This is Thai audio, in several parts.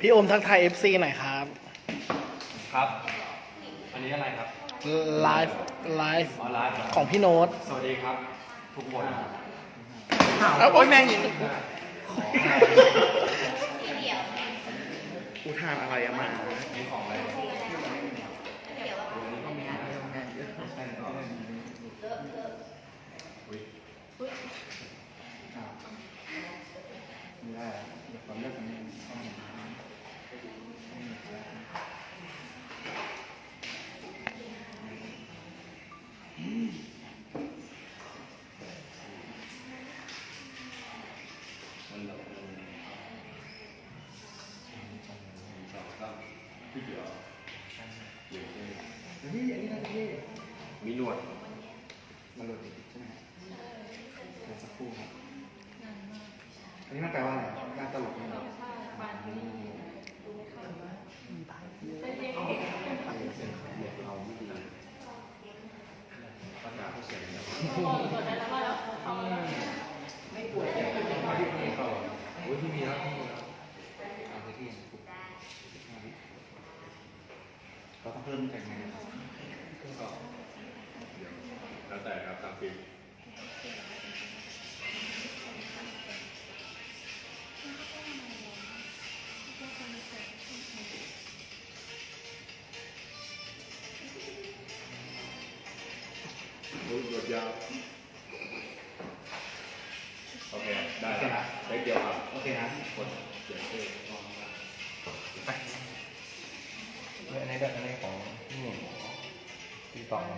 พี่โอมทักทาย FC หน่อยครับ ครับ อันนี้อะไรครับ ไลฟ์ไลฟ์ออนไลน์เหรอของพี่โน้ตสวัสดีครับ ทุกคนเอ้าโอ้ยแมงยิงกูทานอะไรอะมามีของอะไรอุ๊ยไม่ได้อะเดี๋ยวขอเลือกอันนี้ あ! พี่มีแล้วพี่มีแล้วเอาไปที่เราต้องเพิ่มแต่งไงครับก็เดี๋ยวแล้วแต่ครับตามฟิลโ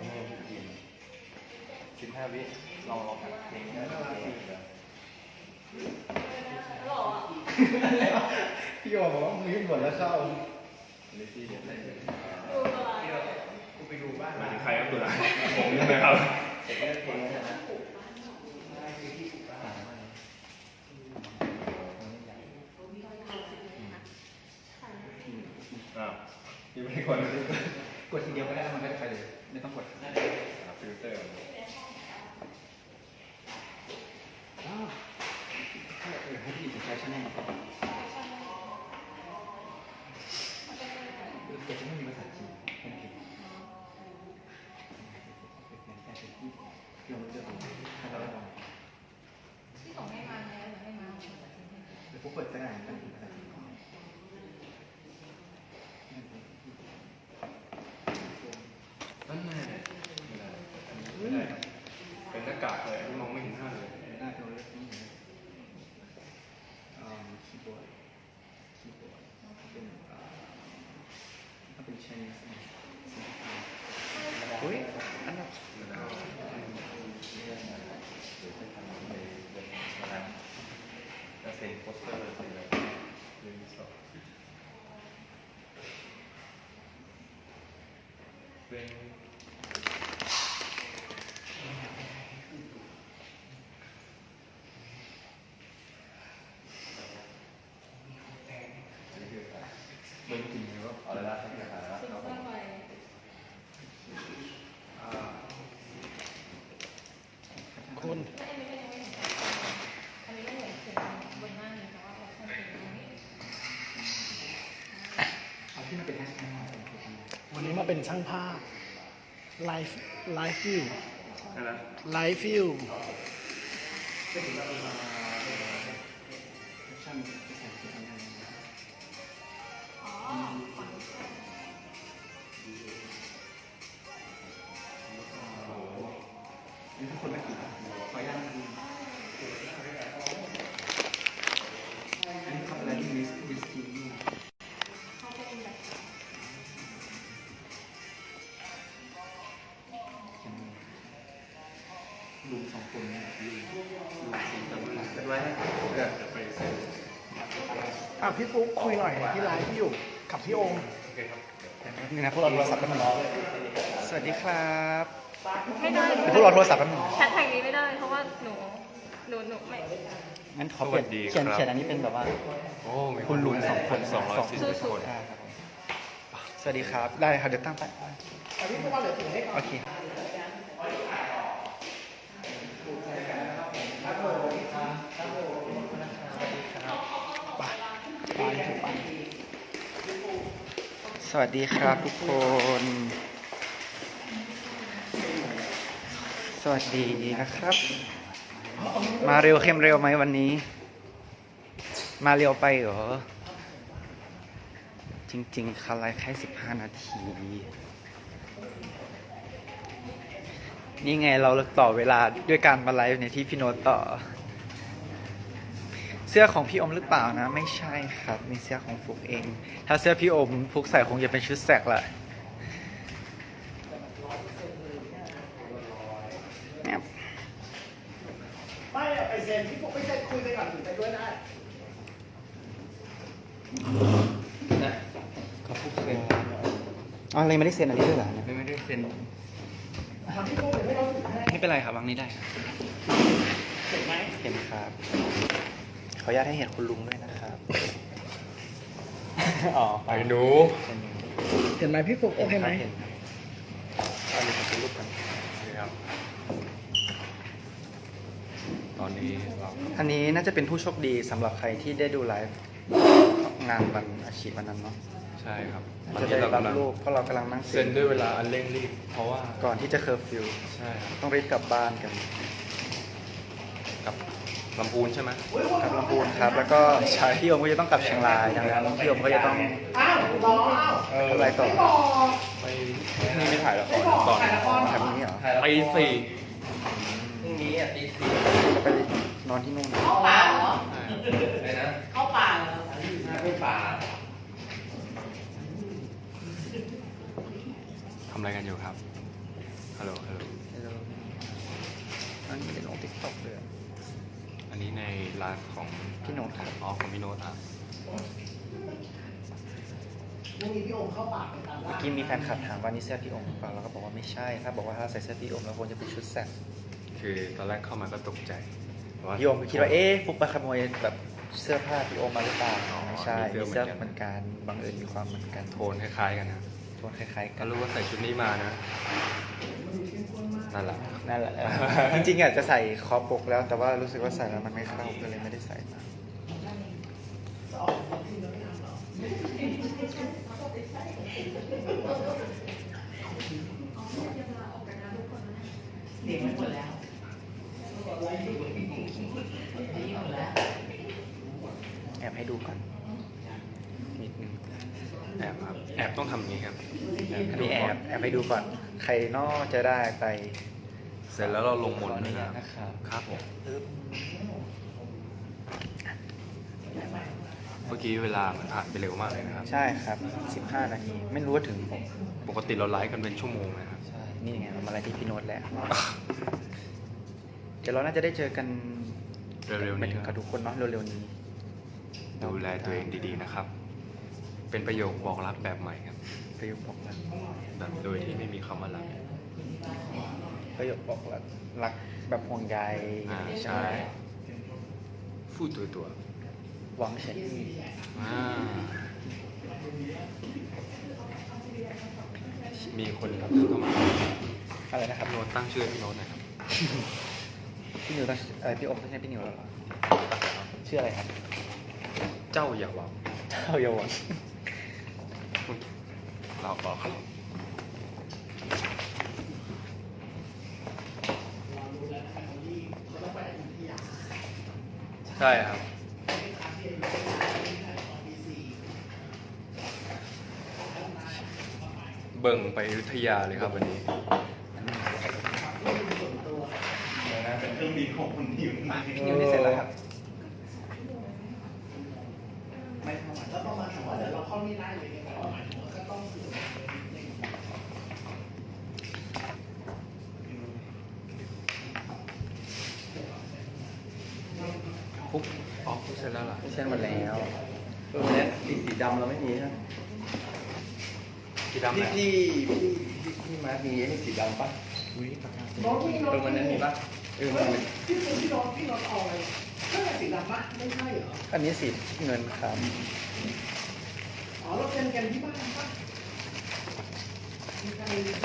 ตีต่อของพี่หนึ่งยินสิบห้าวิลองลองหัดเพลงได้ไหมพี่โยบอกว่ามือหมดแล้วเข้าลิซี่เดี๋ยวได้เลยมาถึงใครครับตัวละผมใช่ไหมครับอ้าวนี่ไม่ได้คนกดทีเดียวก็ได้มันก็จะไปเลย ไม่ต้องกดฟิลเตอร์อ้าวเออให้พี่ถึงใช้ชแนลก่อนเดี๋ยวจะไม่มีภาษาจีนโอเคแต่เป็นที่เราเลือกให้เราได้ลองเดี๋ยวผมเปิดกระดาษกันถึงภาษาจีนก่อน นั่นแน่ไม่ได้ครับเป็นหน้ากากเลยมองไม่เห็นหน้าเลย หน้าเราเลือกนี่นะอ่าคีย์บอร์ดคีย์บอร์ดเป็นอ่าถ้าเป็น Chinese เนี่ย อุ้ยอันนั้น จะเซ็นโปสเตอร์เซ็นอะไร หนึ่งสองเป็น เบอร์จริงเลยว่า เอาเลยละทั้งเดือนละเราผม อ่า คุณ เอาที่มันเป็นแฮชแท็กมาเป็นตัวนี้ วันนี้มาเป็นช่างภาพไลฟ์ไลฟ์ฟิวนั่นนะไลฟ์ฟิว ไว้ให้เกิดจะไปเซ็นอะพี่ฟุ๊กคุยหน่อยที่ไลฟ์อยู่กับพี่โอมโอเคครับนี่นะพวกเราโทรศัพท์กันมันสวัสดีครับไม่ได้เดี๋ยวพวกเราโทรศัพท์กันมันแฮชแท็กนี้ไม่ได้เพราะว่าหนูหนูหนูไม่งั้นขอเปลี่ยนเขียนเขียนอันนี้เป็นแบบว่าโอ้มีคุณลุงสองคนสองร้อยสี่สิบคนอ่าครับผมสวัสดีครับได้ครับเดี๋ยวตั้งไปโอเค ไปไปไป สวัสดีครับทุกคน สวัสดีนะครับ มาเร็วเข้มเร็วไหมวันนี้ มาเร็วไปเหรอ จริงๆคันไลฟ์แค่15นาที นี่ไงเราต่อเวลาด้วยการมาไลฟ์ในที่พี่โนตต่อ เสื้อของพี่อมหรือเปล่านะ ไม่ใช่ครับมีเสื้อของฟุกเอง ถ้าเสื้อพี่อมฟุกใส่คงจะเป็นชุดแสกแหละแอบไม่อะไปเซ็นพี่ฟุกไปเซ็นคุยไปก่อนถึงไปด้วยได้นะเขาพูดเซ็นอ๋ออะไรไม่ได้เซ็นอันนี้ด้วยเหรอไม่ไม่ได้เซ็นทำพี่ฟุกเดี๋ยวให้เราถึงให้ไม่เป็นไรครับวางนี้ได้ครับเห็นไหมเห็นครับข ออนุญาตให้เห็นคุณลุงด้วยนะครับ อ๋อไปหนูเห็นเห็นไหมพี่ฟุกโอเคไหมเห็นครับเอาเลยขอรูปกันครับ ตอนนี้เราอันนี้น่าจะเป็นผู้โชคดีสำหรับใครที่ได้ดูไลฟ์งานวันอาชีพวันนั้นเนาะใช่ครับตอนจะนี้ได้เรารับกำลังรูปเพราะเรากำลังนั่งเซ็นด้วยเวลาอันเร่งรีบเพราะว่าก่อนที่จะเคอร์ฟิว ใช่ครับต้องรีบกลับบ้านกัน กับ ลำพูนใช่ไหมกลับลำพูนครับ แล้วก็พี่โอมก็จะต้องกลับเชียงรายดังนั้นพี่โอมก็จะต้องอ้าวรออ้าวเออทำอะไรต่อไม่บอกไปนี่ไม่ถ่ายละครก่อนถ่ายละครทำนี้เหรอไปสี่พรุ่งนี้อะตีสี่จะไปนอนที่นู่นเข้าป่าเหรออะไรนะเข้าป่าเหรอไม่ป่าทำอะไรกันอยู่ครับฮัลโหลฮัลโหล Hello อันนี้เป็นลงติ๊กต็อกเลยอั นนี้ในไลฟ์ของพี่โน้ตครับอ๋อของพี่โน้ตอะพรุ่งนี้พี่โอมเข้าปากไปตามเมื่ล่าอกี้มีแฟนคลับถามว่านี่เสื้อพี่โอมหรือเปล่าเราก็บอกว่าไม่ใช่ถ้าบอกว่าถ้าใส่เสื้อพี่โอมแล้วควรจะเป็นชุดแซกคือตอนแรกเข้ามาก็ตกใจว่าพี่โอมก็คิดว่าเอ๊ะฟุกไปขโมยแบบเสื้อผ้าพี่โอมมาหรือเปล่าอ๋อไม่ใช่มีมีเสื้เสื้ออเหเหมืมืออนนกักันนบังเอิญมีความเหมือนกันโทนคล้ายๆกันนะโทนคล้ายๆกัถ้านรู้ว่าใส่ชุดนี้มานะ นั่นแหละนั่นแหละ จริงๆอะจะใส่คอปกแล้วแต่ว่ารู้สึกว่าใส่แล้วมันไม่เข้าก็เลยไม่ได้ใส่มาเด็กมันหมดแล้วเด็กหมดแล้วแอบให้ดูก่อนนิดนึงแอบครับแอบต้องทำอย่างนี้ครับแอบอันดูนี้แอก่อนบแอบให้ดูก่อน ใครนอกจะได้ไปเสร็จแล้วเราลงมนต์ขออนุนะคญารัตบนะครับครับผมปึ๊บเมื่อกี้เวลามันผ่านไปเร็วมากเลยนะครับ ใช่ครับ 15 นาที ไม่รู้ว่าถึงผมปกติเราไลฟ์กันเป็นชั่วโมงนะครับใช่ นี่ไงเรามาอะไรที่พี่โน้ตแล้ว เดี๋ยวเราน่าจะได้เจอกันเร็วๆไม่นี้ถึงกับทุกคนเนาะเร็วๆนี้ ดูแลตัวเองดีๆนะครับ เป็นประโยคบอกรักแบบใหม่ครับ ประโยคบอกรักแบบโดยที่ไม่มีคำว่ารักประโยคบอกรักรักแบบห่วงใยอ่าใช่พูดตัวตัวหวังเฉยๆอ่ามีคนครับเข้ามาอะไรนะครับพี่โน้ตตั้งชื่อให้พี่โน้ตหนะครับพี่นิวตั้งเอ่อพี่อมตั้งชื่อพี่นิวแล้วเหรอชื่ออะไรครับ เจ้าอย่าหวังเจ้าเยาวัน เราต่อครับใช่ครับเบิ่งไปอยุธยาเลยครับวันนี้พี่นิวนี่เสร็จแล้วครับ ไม่เท่าไหร่แล้วประมาณถึงว่าเดี๋ยวเราเข้านี่ได้เลยเนี่ยประมาณว่าก็ต้องคือ ปุ๊บอ๋อปุ๊บเสร็จแล้วเหรอ ไม่ใช่หมดแล้ว เออเนี่ยสีสี ดำเราไม่มีนะพี่ดำแหพี่ละพี่พี่พี่มาร์คมีไอ้นี่สีดำปะอุ้ยปากกาโน้ตพี่โน้เอตอมันนั้นมีปะเออเอมันอมันพี่ฟุกพี่โน้ตพี่โน้ตเอาอะไรเครื่องสีดำปะไม่ใช่เหรอ อันนี้สีเงินครับอ๋อเราเป็นกันที่บ้านปะมีใครเนี่ย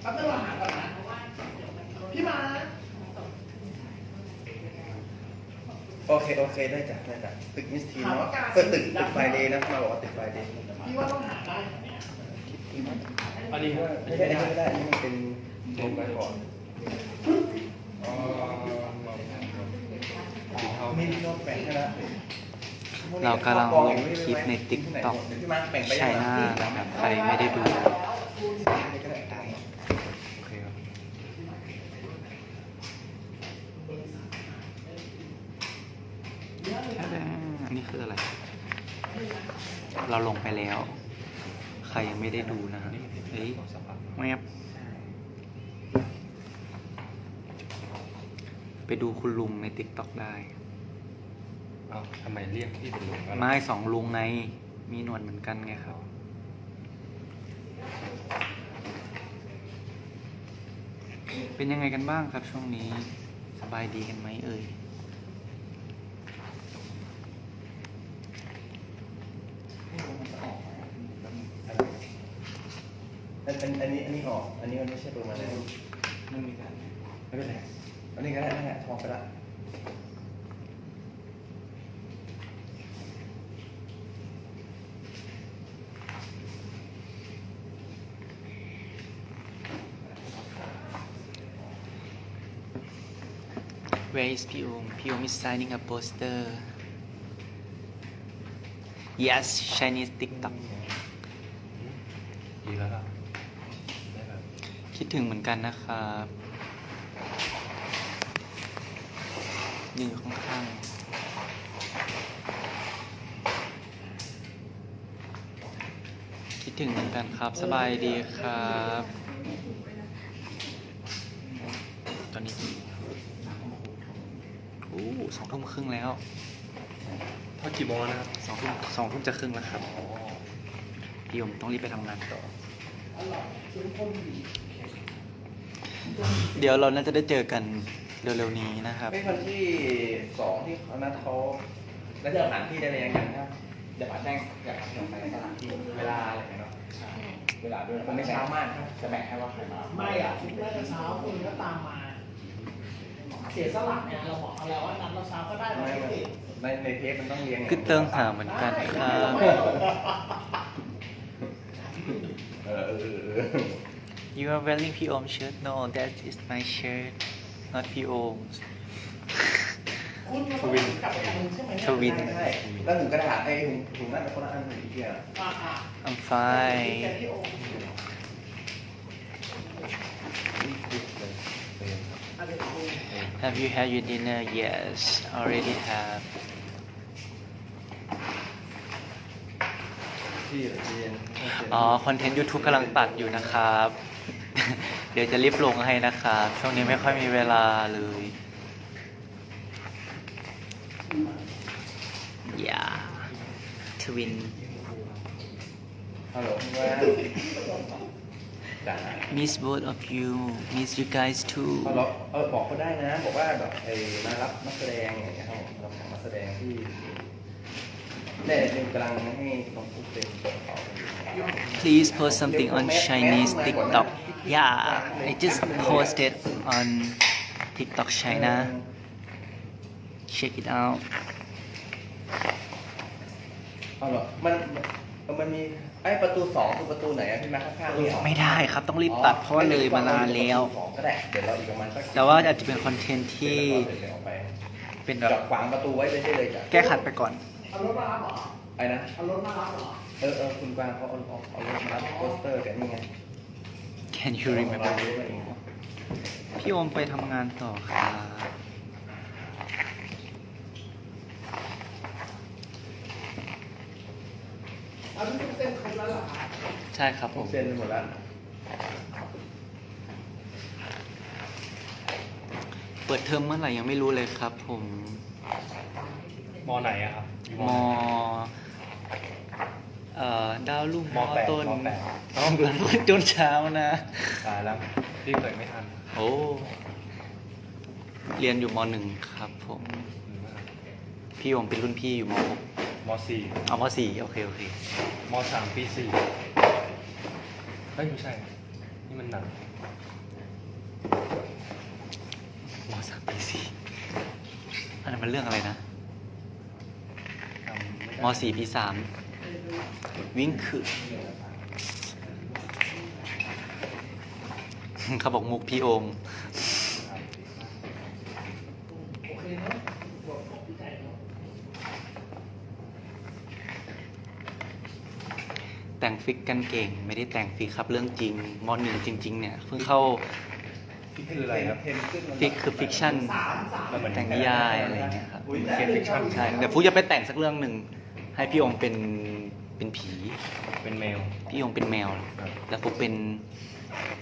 แป๊บนึงเราหาก่อนนะพี่มา โอเคโอเคได้จ้ะได้จ้ะตึกมิสทีนเนาะเปิดตึกตึกไฟเดย์นะมาบอกว่าตึกไฟเดย์พี่ว่าต้องหาได้แถวเนี้ยอันนี้ไม่ใช่ไม่ได้อันนี้มันเป็นลงไปก่อนอ๋อมีที่น้องแบ่งให้แล้วเรากำลังลงคลิปใน TikTok พี่มาร์คแบ่งไปยังใช่หน้านะครับใครไม่ได้ดู ได้ก็ได้ได้ โอเคครับอันนี้คืออะไร เราลงไปแล้ว ใครยังไม่ได้ดูนะฮะเฮ้ยแมบไปดูคุณลุงใน TikTok ได้เอ้าทำไมเรียกพี่เป็นลุงกันไม้สองลุงในมีหนวดเหมือนกันไงครับ เป็นยังไงกันบ้างครับช่วงนี้ สบายดีกันไหมเอ่ย อันอันอันนี้อันนี้ออก อันนี้มันไม่ใช่ตัวมันเลยไม่มีการไม่เป็นไรอันนี้ก็ได้นั่นแหละทองไปละ Where is Pium? Pium is signing a poster. Yes, Chinese TikTok. ดีแล้วล่ะได้แบบ คิดถึงเหมือนกันนะครับยืนอยู่ข้างๆคิดถึงเหมือนกันครับ สบายดีครับ ตอนนี้โอ้สองทุ่มครึ่งแล้วเท่ากี่โมงแล้วนะครับสองทุ่มสองทุ่มจะครึ่งแล้วครับพี่ผมต้องรีบไปทำงานต่อ เดี๋ยวเราน่าจะได้เจอกันเร็วๆนี้นะครับ ไม่วันที่สองที่เขานัดเขาแล้วจะสถานที่ได้เลยยังไงครับเดี๋ยวป๋าแจ้งอยากทำไปสถานที่เวลาอะไรอย่างเงี้ยเนาะเวลาด้วยคงไม่เช้ามากครับจะแบ่งให้ว่าใครมาไม่อะคิดว่าจะเช้าคุณก็ตามมา เสียสละเนี่ยเราบอกเอาแล้วว่านัดเราเช้าก็ได้เราไม่ไม่ไม่ติดในในเทปมันต้องเรียงคือเติงหาเหมือนกันครับเออ เออเออเออ You are wearing P Om shirt No that is my shirt not P Om's คุณก็ต้องกลับไปอันนึงใช่ไหมเยทวิน ใช่แล้วถุงกระดาษไอ้ถุงถุงนั่นเป็นคนละอันอีกทีอะอะอะ I'm แก fine ที่โออันนี้คุณ Have you had your dinner Yes already have ที่เรียน อ๋อ คอนเทนต์ YouTube กำลังตัดอยู่นะครับ เดี๋ยวจะรีบลงให้นะครับช่วงนี้ไม่ค่อยมีเวลาเลยอย่าทวิน ฮัลโหลว่า Miss both of you Miss you guys too ฮัลโหลเออบอกเขาได้นะ บอกว่าแบบไอ้มารับนักแสดงอย่างเงี้ยครับผมรับนักแสดงที่ เนี่ยเนี่ยกำลังให้น้องพูดเป็นส่งต่ออยู่ Please post something on Chinese TikTok Yeah I just posted on TikTok China check it out เอาเหรอมันมันมันมีไอ้ประตูสองคือประตูไหนอะพี่มาข้างๆนี่เหรอไม่ได้ครับต้องรีบตัดเพราะว่าเลยมานานแล้ว สองก็ได้เดี๋ยวเราอีกประมาณสักแต่ว่าอาจจะเป็นคอนเทนต์ที่เดี๋ยวเราออกไปเป็นแบจบอดขวางประตูไว้ได้เลยจ้ะ แก้ขัดไปก่อน เอารถมารับเหรอไอ้นะ เอารถมารับเหรอเออเออคุณกวางเขาเอาเอาเอารถมารับโปสเตอร์แต่นี่ไง Can you remember พี่โอมไปทำงานต่อครับเอาที่เต็มครบแล้วเหรอคะใช่ครับผผมมเซ็นไปหมดแล้วเปิดเทอมเมื่อไหร่ยังไม่รู้เลยครับ ผมมอไหนอะครับอยู่ มไหนเอ่อดาวลุ่มมแปดต้นมแปดต้องเรียนจนเช้านะตายแล้วพี่เกิดไม่ทันโอ้เรียนอยู่มหนึ่งครับผมหรือว่าพี่โอมเป็นรุ่นพี่อยู่มหกมสี่เอามสี่โอเคโอเคมสามปีสี่เฮ้ยไม่ใช่ นี่มันหนังมสามปีสี่อันนั้นมันเรื่องอะไรนะ มสี่ปีสามวิ่งคือ เขาบอกมุกพี่โอมโอเคเนาะบวกของพี่ไก่เนาะแต่งฟิกกันเก่ง ไม่ได้แต่งฟิกครับเรื่องจริงมหนึ่งจริง ๆ เนี่ย เพิ่งเข้านี่คืออะไรครับฟิกคือฟิกชั่นสามสามมันเหมือนแต่งนิยายอะไรอย่างเงี้ยครับเกมฟิกชั่นใช่เดี๋ยวฟุกจะไปแต่งสักเรื่องหนึ่ง ให้พี่องค์เป็นเป็นผี เป็นแมว พี่องค์เป็นแมวแล้วฟุกเป็น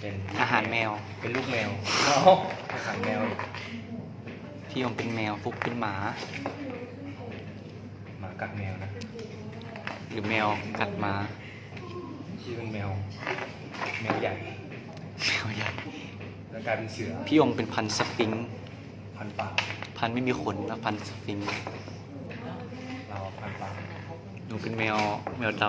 เป็นอาหารแมว เป็นลูกแมวอาหารแมวพี่องค์เป็นแมวฟุกเป็นหมาหมากัดแมวนะหรือแมวกัดหมาที่เป็นแมว แมวใหญ่ แมวใหญ่แล้วกลายเป็นเสือพี่องค์เป็นพันธุ์สฟิงค์พันปากพันธุ์ไม่มีขนแล้วพันธุ์สฟิงค์เราพันปาก หนูเป็นแมวแมวด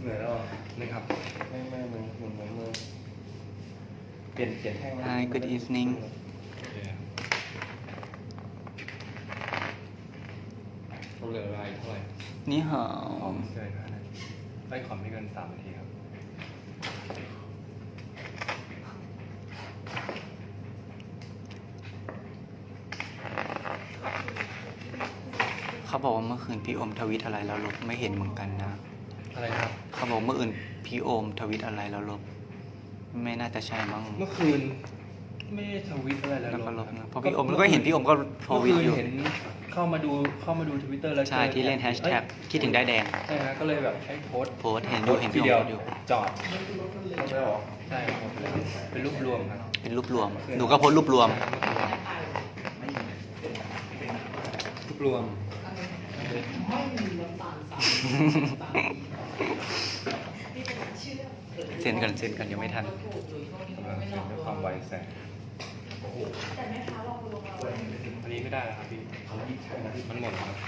เหนื่อยแล้วนี่ครับไม่ไม่มือมือมือมือเปลี่ยนเปลี่ยนแท่งำ Hi good evening เราเหลือเวลาอีกเท่าไหร่นี่หอม เกินห้านาทีไม่ขอไม่เกินสามนาทีครับ เขา บอกว่าเมื่อคืนพี่โอมทวิตอะไรแล้วลบไม่เห็นเหมือนกันนะ อะไรครับ เขาบอกเมื่ออื่นพี่โอมทวิตอะไรแล้วลบ ไม่น่าจะใช่มั้งเมื่อคืน ไม่ได้ทวิตอะไรแล้วแล้วก็ลบคนะบเพราะพี่โอมก็เห็นพี่โอมก็ทเมื่อวิตคืนอยู่ เห็นเข้ามาดูเข้ามาดูทวิตเตอร์แล้วใช่ที่เล่นแฮชแท็กคิดถึงได้ายแดง ใช่ฮะก็เลยแบบให้โพสต์โพสต์เห็นอยู่เห็นพี่ทีโอเดียวมอยู่ จอดลบแล้วเหรอใช่ครับเป็นรูปรวมครับเป็นรูปรวม หนูก็โพสต์รูปรวม รูปรวม ไม่มีน้ำตาลสามน้ำตาลเซ็นกันเซ็นกันยังไม่ทันกำลังเซ็นด้วยความไวแสงอันนี้ไม่ได้แล้วครับพี่มันหมดแล้วครับ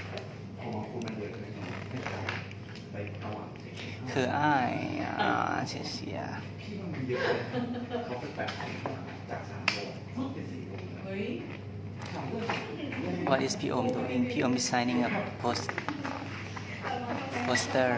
คืออ้ายอ่าเสียเสีย What is P Om doing? P Om is signing a post poster.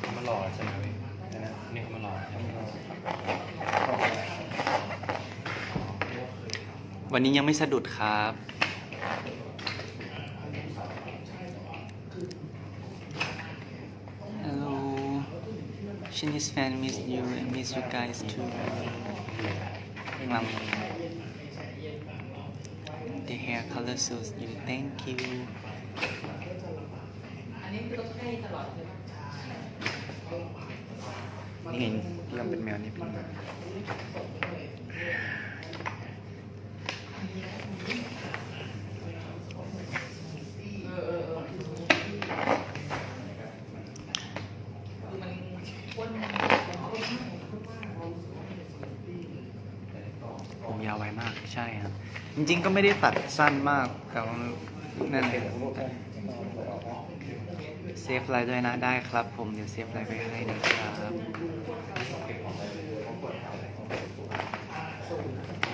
เขามารอใช่ไหมพี่นะนี่เขามารอใช่ไหม วันนี้ยังไม่สะดุดครับ Hello Chinese fan miss you and miss you guys too มัม The hair color suits you thank you นนี้คือต้องให้ตลอดเลยนี่ไงที่ยังเป็นแมวนี่เป็นแมว เออเออเออคือมันอ้วนเอาไปให้ ผมยาวไวมากใช่ครับ จริงๆก็ไม่ได้ตัดสั้นมากแต่ว่านั่นเองเซฟไลน์ด้วยนะได้ครับ ผมเดี๋ยวเซฟไลน์ไปให้นะครับ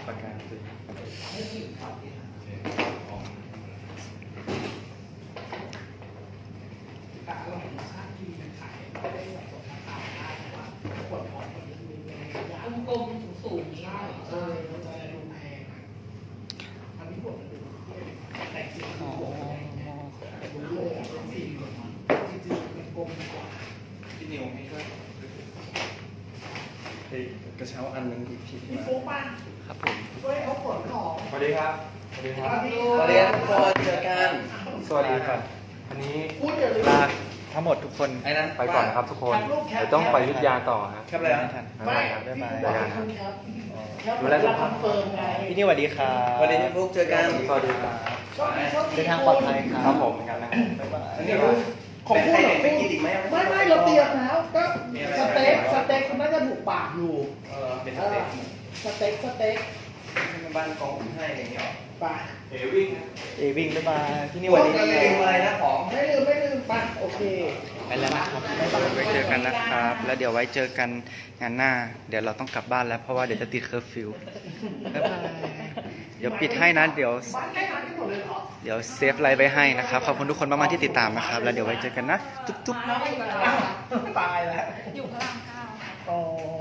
ปากกาสิกลมๆสูงๆนี้เออ พี่นิวให้ช่วยเฮ้ยก ระเช้าอันหนึงอีกทีพี่ฟุ๊กป่ะครับผมช่วยเขาขนของสวัสดีครับ สวัสดีครับ สวัสดีครับทุกคนเจอกันสวัสดีครับ อันนี้พูดอย่าลืมลาทั้งหมดทุกคนไอ้นั้นไปก่อนนะครับทุกคนแคปรูปแคปเดี๋ยวต้องไปยุทธยาต่อครับครับอะไรนะไม่ครับพี่บ๊ายฟุ๊กบายบอกให้คุณครับแคปดูแลสุแล้ขวภาพคอนเฟิร์มไงพี่นี่สวัสดีครับสวัสดีพี่ฟุ๊กเจอกันสวัสดีครับโชคดีโชคดีเดินทางปลอดภัยครับ ครับผมเหมือนกันนะครับบ๊ายบายอันนี้ ของพูดให้เหรเด็อกไปกินอีกไหมไม่ไม่เราเตรียมแล้วก็มีอะไรสเต็กสเต็กมันน่าจะถูกปากอยู่เออเป็นสเต็กสเต็กสเต็กบ้านกองอุ่นให้อะไรอย่างเงี้ยหรอไปเอวิ่งเอวิ่งบ๊ายบายที่นี่วัวันนนี้นี้ลืมอะไรนะของไม่ลืมไม่ลืมไปโอเคไปแล้วนะครับไว้เจอกันนะครับ แล้วเดี๋ยวไว้เจอกันงานหน้า เดี๋ยวเราต้องกลับบ้านแล้วเพราะว่าเดี๋ยวจะติดเคอร์ฟิวบ๊ายบายเดี๋ยวปิดให้นะเดี๋ยว เดี๋ยวเซฟไลน์ไว้ให้นะครับ ขอบคุณทุกคนมากๆที่ติดตามนะครับ แล้วเดี๋ยวไว้เจอกันนะทุบๆ ตายแล้ว อยู่พระรางเก้าว